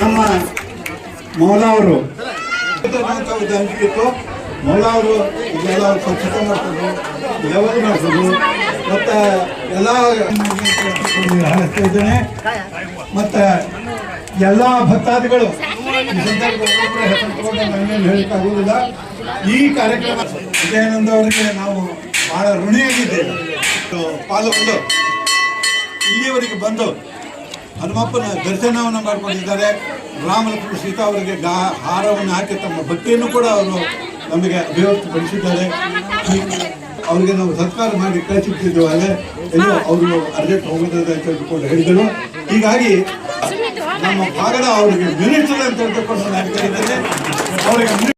ನಮ್ಮ ಮೌಲಾವರು ಮೌಲಾ ಅವರು. ಇದೆಲ್ಲ ಸ್ವಚ್ಛತೆ ಮಾಡ್ತಾರೆ ಲೆವೆಲ್ ಮಾಡ್ತಾರೆ ಮತ್ತು ಎಲ್ಲ ಹಾರಿಸ್ತಾ ಇದ್ದೇನೆ. ಮತ್ತು ಎಲ್ಲ ಭಕ್ತಾದಿಗಳು ಈ ಸಂದರ್ಭದಲ್ಲಿ ಈ ಕಾರ್ಯಕ್ರಮ ವಿಜಯಾನಂದ ಅವರಿಗೆ ನಾವು ಬಹಳ ಋಣಿಯಾಗಿದ್ದೇವೆ. ಪಾಲು ಪಾಲ್ಗೊಂಡು ಇಲ್ಲಿಯವರೆಗೆ ಬಂದು ಹನುಮಪ್ಪನ ದರ್ಶನವನ್ನು ಮಾಡಿಕೊಂಡಿದ್ದಾರೆ. ರಾಮಲಕ್ಷ್ಮಣ ಸೀತಾ ಅವರಿಗೆ ಗಾ ಹಾರವನ್ನು ಹಾಕಿ ತಮ್ಮ ಭಕ್ತಿಯನ್ನು ಕೂಡ ಅವರು ನಮಗೆ ಅಭಿವ್ಯಕ್ತಪಡಿಸಿದ್ದಾರೆ. ಈ- ಅವರಿಗೆ ನಾವು ಸತ್ಕಾರ ಮಾಡಿ ಕಳಿಸುತ್ತಿದ್ದೇವೆ ಅಲ್ಲೇ ಎಲ್ಲೋ ಅವರು ಅರ್ಜೆಂಟ್ ಹೋಗೋದಿದೆ ಅಂತ ಹೇಳ್ಕೊಂಡು ಹೇಳಿದರು. ಹೀಗಾಗಿ ನಮ್ಮ ಭಾಗದ ಅವರಿಗೆ ಮಿನಿಟ್ಸ್ ಅಂತ ಹೇಳ್ಕೊಂಡು ನಾನು ಅವರಿಗೆ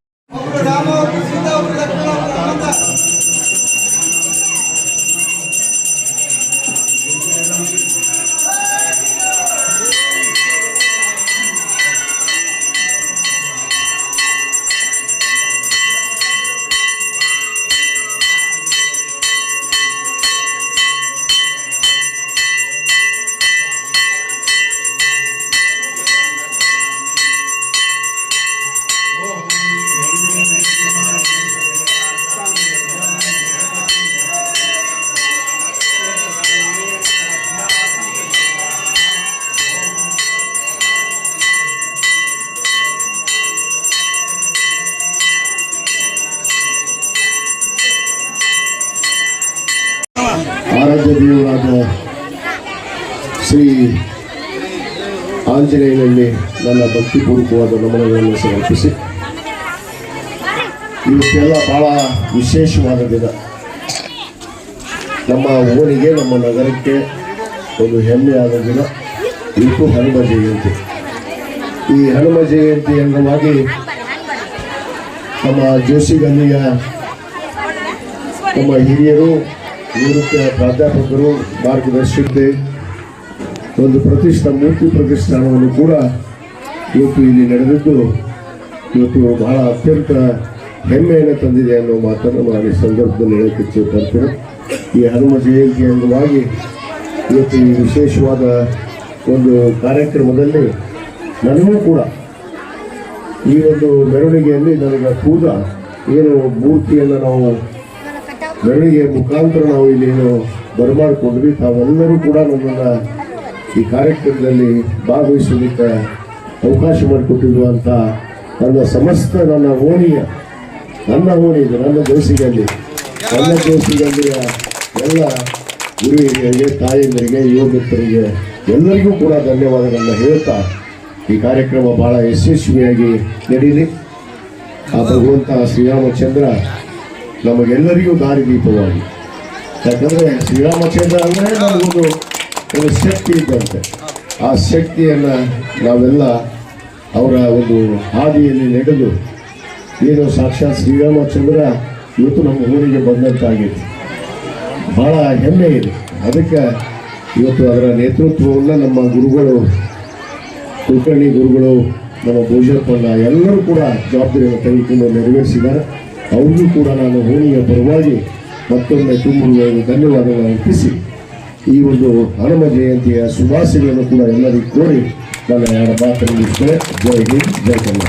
ಆರಾಧ್ಯ ದೇವರಾದ ಶ್ರೀ ಆಂಜನೇಯನಲ್ಲಿ ನನ್ನ ಭಕ್ತಿಪೂರ್ವಕವಾದ ನಮನಗಳನ್ನು ಸಮರ್ಪಿಸಿ. ಇವತ್ತೆಲ್ಲ ಬಹಳ ವಿಶೇಷವಾದ ದಿನ. ನಮ್ಮ ಊರಿಗೆ, ನಮ್ಮ ನಗರಕ್ಕೆ ಒಂದು ಹೆಮ್ಮೆಯಾದ ದಿನ. ಇವತ್ತು ಹನುಮ ಜಯಂತಿ. ಈ ಹನುಮ ಜಯಂತಿ ಅಂಗವಾಗಿ ನಮ್ಮ ಜೋಶಿ ಗಲ್ಲಿಯ ನಮ್ಮ ಹಿರಿಯರು ನಿವೃತ್ತ ಪ್ರಾಧ್ಯಾಪಕರು ಮಾರ್ಗದರ್ಶಕತೆ ಒಂದು ಪ್ರತಿಷ್ಠಾ, ಮೂರ್ತಿ ಪ್ರತಿಷ್ಠಾನವನ್ನು ಕೂಡ ಇವತ್ತು ಇಲ್ಲಿ ನಡೆದಿದ್ದು, ಇವತ್ತು ಬಹಳ ಅತ್ಯಂತ ಹೆಮ್ಮೆಯನ್ನು ತಂದಿದೆ ಅನ್ನೋ ಮಾತನ್ನು ನಾನು ಈ ಸಂದರ್ಭದಲ್ಲಿ ಹೇಳಕ್ಕೆ ಇಚ್ಛೆ ಈ ಹನುಮ ಜಯಂತಿ ಅಂಗವಾಗಿ ಇವತ್ತು ಈ ವಿಶೇಷವಾದ ಒಂದು ಕಾರ್ಯಕ್ರಮದಲ್ಲಿ ನನಗೂ ಕೂಡ ಈ ಒಂದು ಮೆರವಣಿಗೆಯಲ್ಲಿ ನನಗೆ ಕೂಡ ಏನು ಮೂರ್ತಿಯನ್ನು ನಾವು ಮೆರವಣಿಗೆ ಮುಖಾಂತರ ನಾವು ಇಲ್ಲಿ ಏನು ಬರಮಾಡಿಕೊಂಡ್ವಿ. ತಾವೆಲ್ಲರೂ ಕೂಡ ನಮ್ಮನ್ನು ಈ ಕಾರ್ಯಕ್ರಮದಲ್ಲಿ ಭಾಗವಹಿಸೋದಕ್ಕೆ ಅವಕಾಶ ಮಾಡಿಕೊಟ್ಟಿರುವಂಥ ನನ್ನ ಸಮಸ್ತ ನನ್ನ ಓಣಿಯ, ನನ್ನ ಓಣಿ ಇದು, ನನ್ನ ದೋಸಿಗಲ್ಲಿ ನನ್ನ ದೋಸಿಗಲ್ಲಿಯ ಎಲ್ಲ ಗುರು ಹಿರಿಯರಿಗೆ ತಾಯಂದರಿಗೆ ಮಿತ್ರರಿಗೆ ಎಲ್ಲರಿಗೂ ಕೂಡ ಧನ್ಯವಾದಗಳನ್ನು ಹೇಳ್ತಾ ಈ ಕಾರ್ಯಕ್ರಮ ಬಹಳ ಯಶಸ್ವಿಯಾಗಿ ನಡೀಲಿ. ಆ ಭಗವಂತ ಶ್ರೀರಾಮಚಂದ್ರ ನಮಗೆಲ್ಲರಿಗೂ ದಾರಿದೀಪವಾಗಿ ಯಾಕಂದ್ರೆ ಶ್ರೀರಾಮಚಂದ್ರ ಅಂದರೆ ನಮಗೊಂದು ಒಂದು ಶಕ್ತಿ ಇದ್ದಂತೆ. ಆ ಶಕ್ತಿಯನ್ನ ನಾವೆಲ್ಲ ಅವರ ಒಂದು ಹಾದಿಯಲ್ಲಿ ನಡೆದು ಏನು ಸಾಕ್ಷಾತ್ ಶ್ರೀರಾಮಚಂದ್ರ ಇವತ್ತು ನಮ್ಮ ಊರಿಗೆ ಬಂದಂತಾಗಿದೆ. ಬಹಳ ಹೆಮ್ಮೆ ಇದೆ. ಅದಕ್ಕೆ ಇವತ್ತು ಅದರ ನೇತೃತ್ವವನ್ನು ನಮ್ಮ ಗುರುಗಳು ಕುಲಕರ್ಣಿ ಗುರುಗಳು ನಮ್ಮ ಭೋಜಪ್ಪಣ್ಣ ಎಲ್ಲರೂ ಕೂಡ ಜವಾಬ್ದಾರಿಯನ್ನು ತೆಗೆದುಕೊಂಡು ನೆರವೇರಿಸಿದ್ದಾರೆ. ಅವ್ರಿಗೂ ಕೂಡ ನಾನು ಹೋಳಿಯ ಪರವಾಗಿ ಮತ್ತೊಮ್ಮೆ ತುಂಬ ಧನ್ಯವಾದಗಳನ್ನು ಅರ್ಪಿಸಿ. ಈ ಒಂದು ಹನುಮ ಜಯಂತಿಯ ಶುಭಾಶಯಗಳನ್ನು ಕೂಡ ಎಲ್ಲರಿಗೂ ಕೋರಿ ನನ್ನ ಮಾತನ್ನು ಜೈ ಹಿಂದ್, ಜೈ ಕರ್ನಾಟಕ.